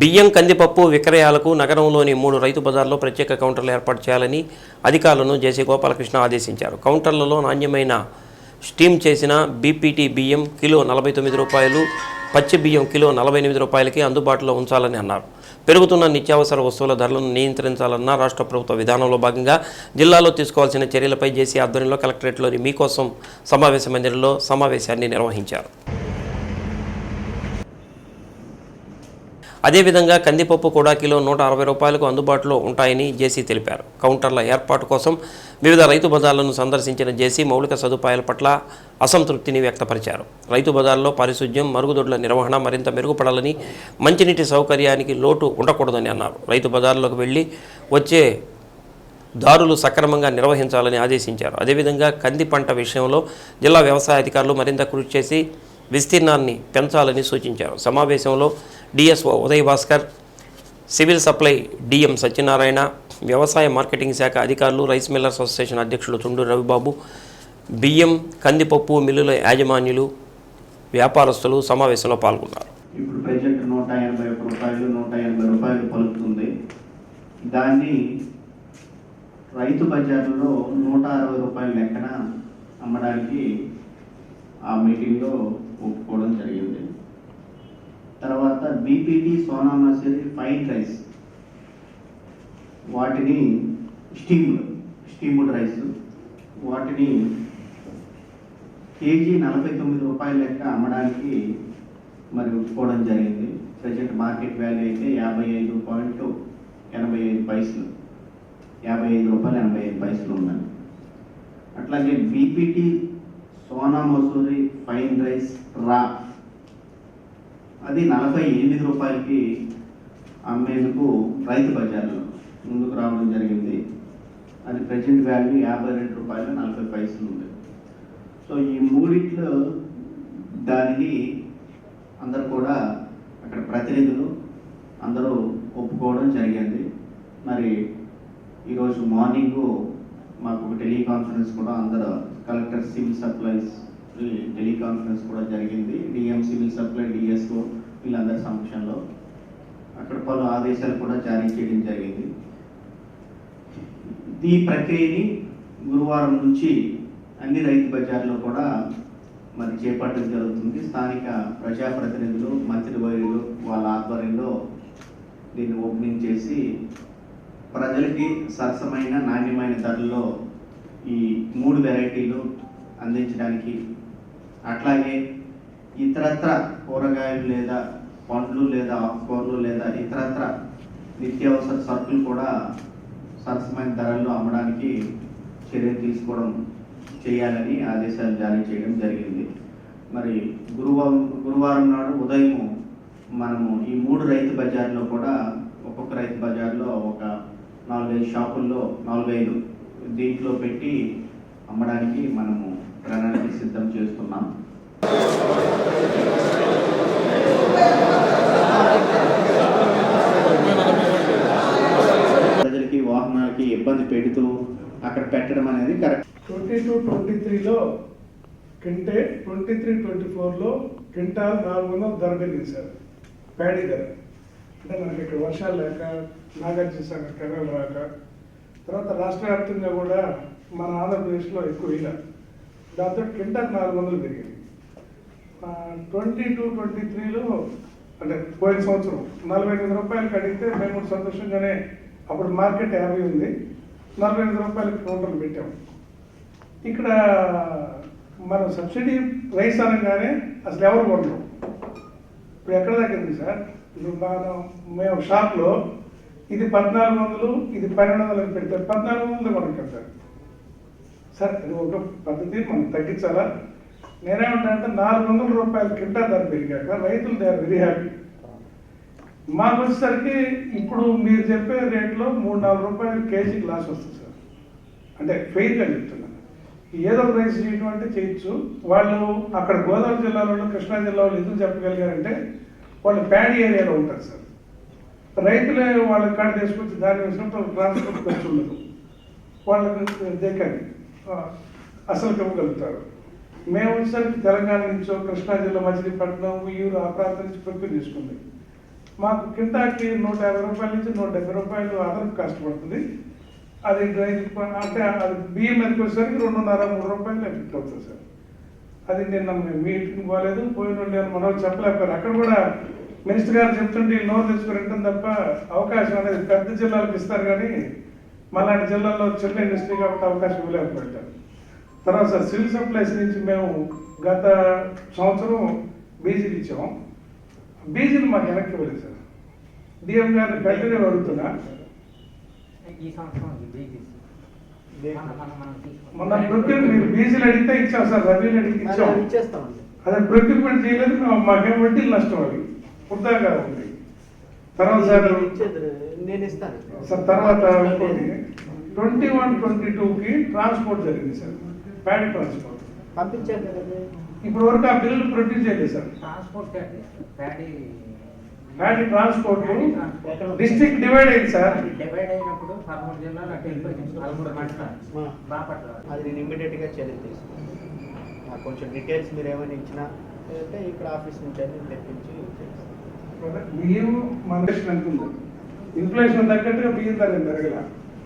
బియ్యం కందిపప్పు విక్రయాలకు నగరంలోని మూడు రైతు బజార్లో ప్రత్యేక కౌంటర్లు ఏర్పాటు చేయాలని అధికారులను జేసీ గోపాలకృష్ణ ఆదేశించారు. కౌంటర్లలో నాణ్యమైన స్టీమ్ చేసిన బీపీటీ బియ్యం కిలో నలభై తొమ్మిది రూపాయలు పచ్చి బియ్యం కిలో నలభై ఎనిమిది రూపాయలకి అందుబాటులో ఉంచాలని అన్నారు. పెరుగుతున్న నిత్యావసర వస్తువుల ధరలను నియంత్రించాలన్న రాష్ట్ర ప్రభుత్వ విధానంలో భాగంగా జిల్లాలో తీసుకోవాల్సిన చర్యలపై జేసీ ఆధ్వర్యంలో కలెక్టరేట్లోని మీకోసం సమావేశ మందిరంలో సమావేశాన్ని నిర్వహించారు. అదేవిధంగా కందిపప్పు కూడా కిలో నూట అరవై రూపాయలకు అందుబాటులో ఉంటాయని జేసీ తెలిపారు. కౌంటర్ల ఏర్పాటు కోసం వివిధ రైతు బజార్లను సందర్శించిన జేసీ మౌలిక సదుపాయాల పట్ల అసంతృప్తిని వ్యక్తపరిచారు. రైతు బజార్లో పారిశుధ్యం మరుగుదొడ్ల నిర్వహణ మరింత మెరుగుపడాలని మంచినీటి సౌకర్యానికి లోటు ఉండకూడదని అన్నారు. రైతు బజార్లోకి వెళ్ళి వచ్చే దారులు సక్రమంగా నిర్వహించాలని ఆదేశించారు. అదేవిధంగా కంది పంట విషయంలో జిల్లా వ్యవసాయ అధికారులు మరింత కృషి చేసి విస్తీర్ణాన్ని పెంచాలని సూచించారు. సమావేశంలో DSO Uday Bhaskar civil supply DM Satyanarayana వ్యవసాయ మార్కెటింగ్ శాఖ అధికారులు రైస్ మిల్లర్స్ అసోసియేషన్ అధ్యక్షులు తుండూరు రవిబాబు బియ్యం కందిపప్పు మిల్లుల యాజమాన్యులు వ్యాపారస్తులు సమావేశంలో పాల్గొన్నారు. ఇప్పుడు ప్రజెంట్ నూట ఎనభై ఒక్క రూపాయలు నూట ఎనభై రూపాయలు పలుకుతుంది. దాన్ని రైతు బజార్లో నూట అరవై రూపాయల లెక్కన అమ్మడానికి ఆ మీటింగ్లో ఒప్పుకోవడం జరిగింది. తర్వాత BPT Sona Masuri fine rice వాటిని స్టీమ్డ్ స్టీమ్డ్ రైస్ వాటిని కేజీ నలభై తొమ్మిది రూపాయల లెక్క అమ్మడానికి మరి ఒప్పుకోవడం జరిగింది. ప్రజెంట్ మార్కెట్ వాల్యూ అయితే యాభై ఐదు పాయింట్ ఎనభై ఐదు పైసలు. యాభై ఐదు రూపాయలు ఎనభై ఐదు పైసలు ఉన్నాయి అట్లాగే BPT Sona Masuri fine rice raw అది నలభై ఎనిమిది రూపాయలకి అమ్మేందుకు రైతు బజార్లో ముందుకు రావడం జరిగింది. అది ప్రజెంట్ వాల్యూ యాభై రెండు రూపాయలు నలభై పైసలు ఉంది. సో ఈ మూడిట్లో దానిని అందరు కూడా అక్కడ ప్రతినిధులు అందరూ ఒప్పుకోవడం జరిగింది. మరి ఈరోజు మార్నింగ్ మాకు ఒక టెలికాన్ఫరెన్స్ కూడా అందరూ కలెక్టర్ సివిల్ సప్లైస్ టెలికాన్ఫరెన్స్ కూడా జరిగింది. డిఎం సివిల్ సప్లై డిఎస్ఓ వీళ్ళందరి సమక్షంలో అక్కడ పలు ఆదేశాలు కూడా జారీ చేయడం జరిగింది. ఈ ప్రక్రియని గురువారం నుంచి అన్ని రైతు బజార్లో కూడా మరి చేపట్టడం జరుగుతుంది. స్థానిక ప్రజాప్రతినిధులు మంత్రివర్యులు వాళ్ళ ఆధ్వర్యంలో దీన్ని ఓపెనింగ్ చేసి ప్రజలకి సరసమైన నాణ్యమైన ధరల్లో ఈ మూడు వెరైటీలు అందించడానికి అట్లాగే ఇతరత్ర కూరగాయలు లేదా పండ్లు లేదా ఆకుకూరలు లేదా ఇతరత్ర నిత్యావసర సరుకులు కూడా సరసమైన ధరల్లో అమ్మడానికి చర్యలు తీసుకోవడం చేయాలని ఆదేశాలు జారీ చేయడం జరిగింది. మరి గురువారం గురువారం నాడు ఉదయం మనము ఈ మూడు రైతు బజార్లో కూడా ఒక్కొక్క రైతు బజార్లో ఒక నాలుగైదు షాపుల్లో నాలుగైదు దీంట్లో పెట్టి అమ్మడానికి మనము ప్రణాళిక సిద్ధం చేస్తున్నాం. ప్రజలకి వాహనాలకి ఇబ్బంది పెడుతూ అక్కడ పెట్టడం అనేది కరెక్ట్. ట్వంటీ టూ ట్వంటీ త్రీలో కింటే ట్వంటీ త్రీ ట్వంటీ ఫోర్లో క్వింటాల్ నాలుగు వందలు ధర పెరిగింది సార్. ప్యాడీ ధర. అంటే మనకి ఇక్కడ వర్షాలు లేక నాగార్జున సాగర్ కెనాల్ రాక తర్వాత రాష్ట్ర వ్యాప్తంగా కూడా మన ఆంధ్రప్రదేశ్లో ఎక్కువ ఇలా. దాంతో క్వింటాల్ నాలుగు వందలు పెరిగింది. ట్వంటీ టూ ట్వంటీ త్రీలో అంటే పోయిన సంవత్సరం నలభై ఎనిమిది రూపాయలకి అడిగితే మేము సంతోషంగానే అప్పుడు మార్కెట్ యాభై ఉంది. నలభై ఎనిమిది రూపాయలకి టోటల్ పెట్టాం. ఇక్కడ మనం సబ్సిడీ రైస్ అనగానే అసలు ఎవరు కొనరు. ఇప్పుడు ఎక్కడ తగ్గింది సార్? ఇప్పుడు మనం మేము షాప్లో ఇది పద్నాలుగు వందలు ఇది పన్నెండు వందలు పెడతారు పద్నాలుగు వందలు కొనక సార్ సార్ ఒక పద్ధతి మనం తగ్గించాలా? నేనేమంటా అంటే నాలుగు వందల రూపాయలు కింద ధర పెరిగాక రైతులు దే ఆర్ వెరీ హ్యాపీ మాకు వచ్చేసరికి ఇప్పుడు మీరు చెప్పే రేట్లో మూడు నాలుగు రూపాయలు కేజీకి లాస్ వస్తుంది సార్. అంటే ఫెయిర్గా చెప్తున్నాను ఏదో ఒక రైస్ చేయటం అంటే చేయొచ్చు. వాళ్ళు అక్కడ గోదావరి జిల్లా వాళ్ళు కృష్ణా జిల్లా వాళ్ళు ఎందుకు చెప్పగలిగారంటే వాళ్ళు ప్యాడీ ఏరియాలో ఉంటారు సార్. రైతులే వాళ్ళ కాడ తీసుకొచ్చి దాని వేసినప్పుడు ట్రాన్స్పోర్ట్ ఖర్చు ఉండదు. వాళ్ళకి దేకాలి అసలు ఇవ్వగలుగుతారు. మేము వచ్చేసరికి తెలంగాణ నుంచో కృష్ణా జిల్లా మచిలీపట్నం ఊరు ఆ ప్రాంతం నుంచి ప్రొక్యూర్ చేసుకుంది మాకు కింటాకి నూట యాభై రూపాయల నుంచి నూట డెబ్బై రూపాయలు అదనపు కాస్ట్ పడుతుంది. అది డ్రైవింగ్ అంటే అది బియ్యం మీదకి వచ్చేసరికి రెండున్నర మూడు రూపాయలు ఎఫెక్ట్ అవుతుంది సార్? అది నిన్న మీటింగ్ పోలేదు. పోయిన వాళ్ళు మనం చెప్పలేకపోయారు. అక్కడ కూడా మినిస్టర్ గారు చెప్తుంటే వీళ్ళు నోరు తెచ్చుకుని తప్ప అవకాశం అనేది పెద్ద జిల్లాలకు ఇస్తారు కానీ మళ్ళాంటి జిల్లాల్లో చిన్న ఇండస్ట్రీ కాబట్టి అవకాశం ఇవ్వలేకపోయారు. తర్వాత సార్ సివిల్ సప్లైస్ నుంచి మేము గత సంవత్సరం బీజీలు ఇచ్చాం బీజీలు మాకు వెనక్కి ఇవ్వలేదు సార్. డిఎం గారిని కంటిన్యూ అడుగుతున్నా. మొన్న ప్రొక్యూర్ మీరు బీజీలు అడిగితే ఇచ్చాం సార్ రబీలు అడిగితే ఇచ్చాం. అదే ప్రొక్యూర్మెంట్ చేయలేదు మాకేం వడ్డీలు నష్టం అది. వృద్ధాగా ఉంది. తర్వాత సార్ ఇచ్చేది నేను ఇస్తాను. సార్ తర్వాత ట్వంటీ వన్ ట్వంటీ టూకి ట్రాన్స్పోర్ట్ జరిగింది సార్. ప్యాడీ ట్రాన్స్పోర్ట్ పంపించాను కదండి. ఇప్పుడు వరకు ఆ బిల్లు ప్రొడ్యూస్ చేయలేదు sir. Transport paddy paddy paddy transport. District divide అయింది సార్. డివైడ్ అయినప్పుడు పదమూడు జిల్లాలు అటు వెళ్ళిపోయింది పదమూడు మండలాలు. ఆ. బాపట్ల. అది నేను ఇమ్మీడియట్గా చర్యలు తీసుకుంటాను. నాకు కొంచెం డీటెయిల్స్ మీరు ఏమైనా ఇచ్చినా లేదంటే ఇక్కడ ఆఫీస్ నుంచి అని తెప్పించి చేస్తాను. బియ్యం మన ఇన్ఫ్లేషన్ తగ్గట్టుగా బియ్యం ధర ఏం పెరగల.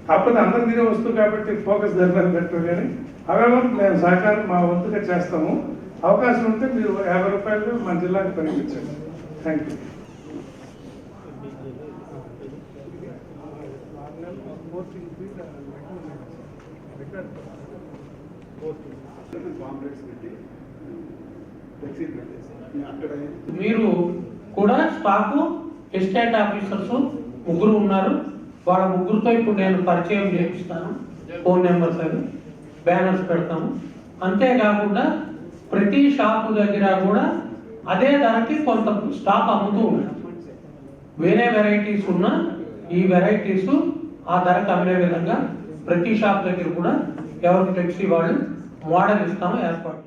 కాకపోతే అందరి తినే వస్తువు కాబట్టి ఫోకస్ ధరలు పెట్టరు కానీ అవే మేము సహకారం మా వంతుగా చేస్తాము. అవకాశం ఉంటే మీరు యాభై రూపాయలు మా జిల్లాకు పంపించండి. థ్యాంక్ యూ మీరు కూడా స్టాకు ఎస్టేట్ ఆఫీసర్స్ ముగ్గురు ఉన్నారు. వాళ్ళ ముగ్గురితో ఇప్పుడు నేను పరిచయం చేపిస్తాను. ఫోన్ నెంబర్స్ అవి బ్యానర్స్ పెడతాము. అంతేకాకుండా ప్రతి షాపు దగ్గర కూడా అదే ధరకి కొంత స్టాక్ అమ్ముతూ ఉంటాం వేరే వెరైటీస్ ఉన్న ఈ వెరైటీస్ ఆ ధరకు అమ్మే విధంగా ప్రతి షాప్ దగ్గర కూడా ఎవరికి టెక్సీ వాళ్ళు మోడల్ ఇస్తాము ఏర్పాటు